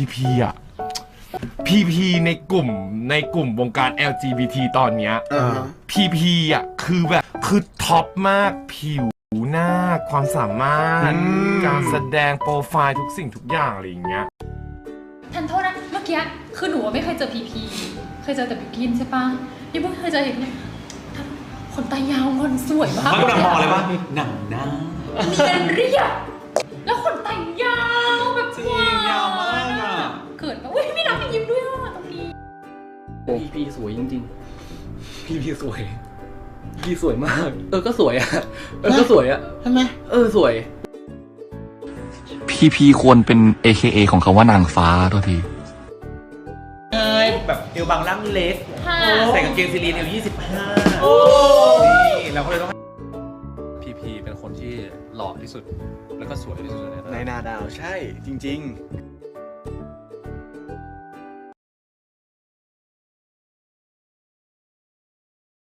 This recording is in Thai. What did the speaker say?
พีพีอะพีพีในกลุ่มในกลุ่มวงการ LGBT ตอนเนี้ยอ่าพีพีอะคือแบบคือท็อปมากผิวหน้าความสามารถการแสดงโปรไฟล์ทุกสิ่งทุกอย่างอะไรอย่างเงี้ย ทันโทษนะเมื่อกี้คือหนูอะไม่เคยเจอพีพีเคยเจอแต่บิวกินใช่ปะนี่เพิ่งเคยเจออีกเนี่ยขนตายาวงอนสวยมากมันกำลังมองเลยว่าหนังหน้าเนียนเรียบ พีพีสวยจริงๆพีพีสวยพีสวยมาก เออก็สวยอะเออก็สวยอะใช่ไหมเออสวย พีพีควรเป็น AKA ของคำว่านางฟ้าตัวทีใช่แบบเอวบางล่างเล็กค่ะใส่กางเกงซีรีนเอวยี่สิบห้านี่เราก็เลยต้องพีพีเป็นคนที่หล่อที่สุด แล้วก็สวยที่สุดในในนาดาวใช่ จริง ๆ